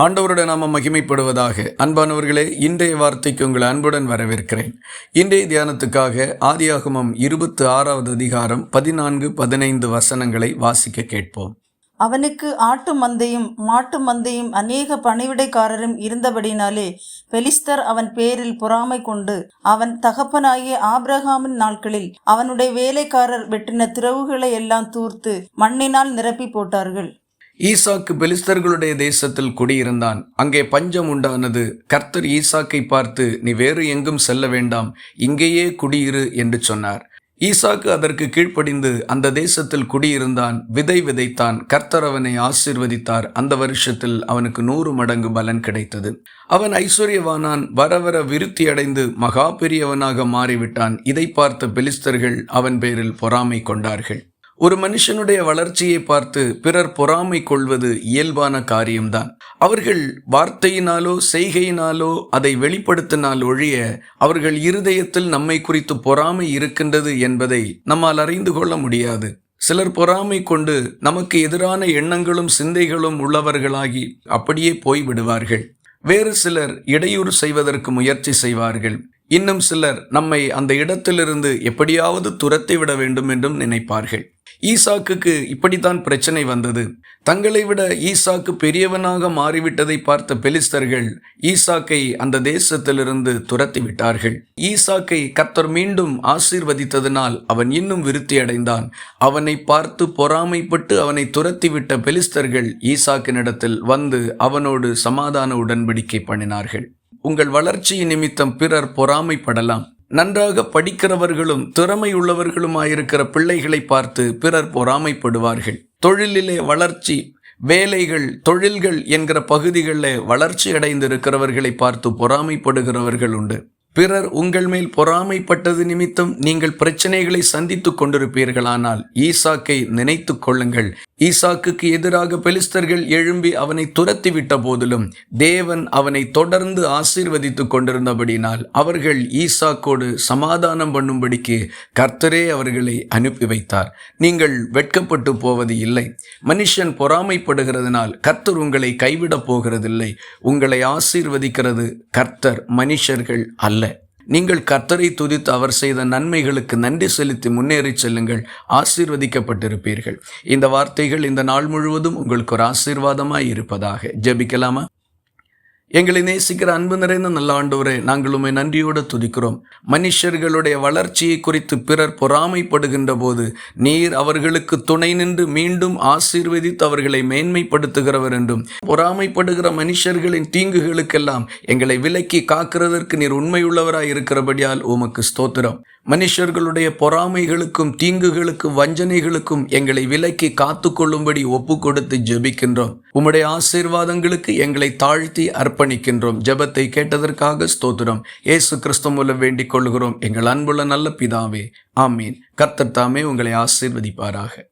ஆண்டவருடைய நாம மகிமைப்படுவதாக. அன்பானவர்களே இன்றைய வார்த்தைக்கு உங்களை அன்புடன் வரவேற்கிறேன். இன்றைய தியானத்துக்காக ஆதியாகமம் இருபத்து ஆறாவது அதிகாரம் பதினான்கு பதினைந்து வசனங்களை வாசிக்க கேட்போம். அவனுக்கு ஆட்டு மந்தையும் மாட்டு மந்தையும் அநேக பணிவிடைக்காரரும் இருந்தபடினாலே பெலிஸ்தர் அவன் பேரில் பொறாமை கொண்டு அவன் தகப்பனாகிய ஆப்ரஹாமின் நாட்களில் அவனுடைய வேலைக்காரர் வெட்டின திறவுகளை எல்லாம் தூர்த்து மண்ணினால் நிரப்பி போட்டார்கள். ஈசாக்கு பெலிஸ்தர்களுடைய தேசத்தில் குடியிருந்தான். அங்கே பஞ்சம் உண்டானது. கர்த்தர் ஈசாக்கை பார்த்து நீ வேறு எங்கும் செல்ல வேண்டாம். இங்கேயே குடியிரு என்று சொன்னார். ஈசாக்கு அதற்கு கீழ்ப்படிந்து அந்த தேசத்தில் குடியிருந்தான். விதை விதைத்தான். கர்த்தர் அவனை ஆசிர்வதித்தார். அந்த வருஷத்தில் அவனுக்கு நூறு மடங்கு பலன் கிடைத்தது. அவன் ஐஸ்வர்யவானான். வர வர விருத்தி அடைந்து மகா பெரியவனாக மாறிவிட்டான். இதை பார்த்த பெலிஸ்தர்கள் அவன் பேரில் பொறாமை கொண்டார்கள். ஒரு மனுஷனுடைய வளர்ச்சியை பார்த்து பிறர் பொறாமை கொள்வது இயல்பான காரியம்தான். அவர்கள் வார்த்தையினாலோ செய்கையினாலோ அதை வெளிப்படுத்தினால் ஒழிய அவர்கள் இருதயத்தில் நம்மை குறித்து பொறாமை இருக்கின்றது என்பதை நம்மால் அறிந்து கொள்ள முடியாது. சிலர் பொறாமை கொண்டு நமக்கு எதிரான எண்ணங்களும் சிந்தைகளும் உள்ளவர்களாகி அப்படியே போய்விடுவார்கள். வேறு சிலர் இடையூறு செய்வதற்கு முயற்சி செய்வார்கள். இன்னும் சிலர் நம்மை அந்த இடத்திலிருந்து எப்படியாவது துரத்தி விட வேண்டும் என்றும் நினைப்பார்கள். ஈசாக்குக்கு இப்படித்தான் பிரச்சனை வந்தது. தங்களை விட ஈசாக்கு பெரியவனாக மாறிவிட்டதை பார்த்த பெலிஸ்தர்கள் ஈசாக்கை அந்த தேசத்திலிருந்து துரத்தி விட்டார்கள். ஈசாக்கை கத்தர் மீண்டும் ஆசீர்வதித்ததனால் அவன் இன்னும் விருத்தி அடைந்தான். அவனை பார்த்து பொறாமைப்பட்டு அவனை துரத்திவிட்ட பெலிஸ்தர்கள் ஈசாக்கினிடத்தில் வந்து அவனோடு சமாதான உடன்படிக்கை பண்ணினார்கள். உங்கள் வளர்ச்சியின் நிமித்தம் பிறர் பொறாமைப்படலாம். நன்றாக படிக்கிறவர்களும் திறமையுள்ளவர்களுமாயிருக்கிற பிள்ளைகளை பார்த்து பிறர் பொறாமைப்படுவார்கள். தொழிலிலே வளர்ச்சி வேலைகள் தொழில்கள் என்கிற பகுதிகளில் வளர்ச்சி அடைந்திருக்கிறவர்களை பார்த்து பொறாமைப்படுகிறவர்கள் உண்டு. பிறர் உங்கள் மேல் பொறாமைப்பட்டது நிமித்தம் நீங்கள் பிரச்சனைகளை சந்தித்துக் கொண்டிருப்பீர்களானால் ஈசாக்கை நினைத்து கொள்ளுங்கள். ஈசாக்குக்கு எதிராக பெலிஸ்தர்கள் எழும்பி அவனை துரத்தி விட்ட போதிலும் தேவன் அவனை தொடர்ந்து ஆசீர்வதித்துக் கொண்டிருந்தபடினால் அவர்கள் ஈசாக்கோடு சமாதானம் பண்ணும்படிக்கு கர்த்தரே அவர்களை அனுப்பி வைத்தார். நீங்கள் வெட்கப்பட்டு போவது இல்லை. மனுஷன் பொறாமைப்படுகிறதுனால் கர்த்தர் உங்களை கைவிடப் போகிறதில்லை. உங்களை ஆசீர்வதிக்கிறது கர்த்தர் மனுஷர்கள் அல்ல. நீங்கள் கர்த்தரை துதித்து அவர் செய்த நன்மைகளுக்கு நன்றி செலுத்தி முன்னேறி செல்லுங்கள். ஆசீர்வதிக்கப்பட்டிருப்பீர்கள். இந்த வார்த்தைகள் இந்த நாள் முழுவதும் உங்களுக்கு ஒரு ஆசீர்வாதமாய் இருப்பதாக. ஜெபிக்கலாமா? எங்களை நேசிக்கிற அன்பு நிறைந்த நல்ல ஆண்டவரே நாங்கள் உண்மை நன்றியோடு துதிக்கிறோம். மனுஷர்களுடைய வளர்ச்சியை குறித்து பிறர் பொறாமைப்படுகின்ற போது நீர் அவர்களுக்கு துணை நின்று மீண்டும் ஆசீர்வதித்து அவர்களை மேன்மைப்படுத்துகிறவர் என்றும் பொறாமைப்படுகிற மனுஷர்களின் தீங்குகளுக்கெல்லாம் எங்களை விலக்கி காக்கிறதற்கு நீர் உண்மையுள்ளவராய் இருக்கிறபடியால் உமக்கு ஸ்தோத்திரம். மனுஷர்களுடைய பொறாமைகளுக்கும் தீங்குகளுக்கும் வஞ்சனைகளுக்கும் எங்களை விலக்கி காத்து கொள்ளும்படி ஒப்பு கொடுத்து ஜெபிக்கின்றோம். உம்முடைய ஆசீர்வாதங்களுக்கு எங்களை தாழ்த்தி அர்ப்பணிக்கின்றோம். ஜெபத்தை கேட்டதற்காக ஸ்தோத்திரம். ஏசு கிறிஸ்து மூலம் வேண்டிக் கொள்கிறோம். எங்கள் அன்புள்ள நல்ல பிதாவே ஆமீன். கர்த்தர் தாமே உங்களை ஆசீர்வதிப்பாராக.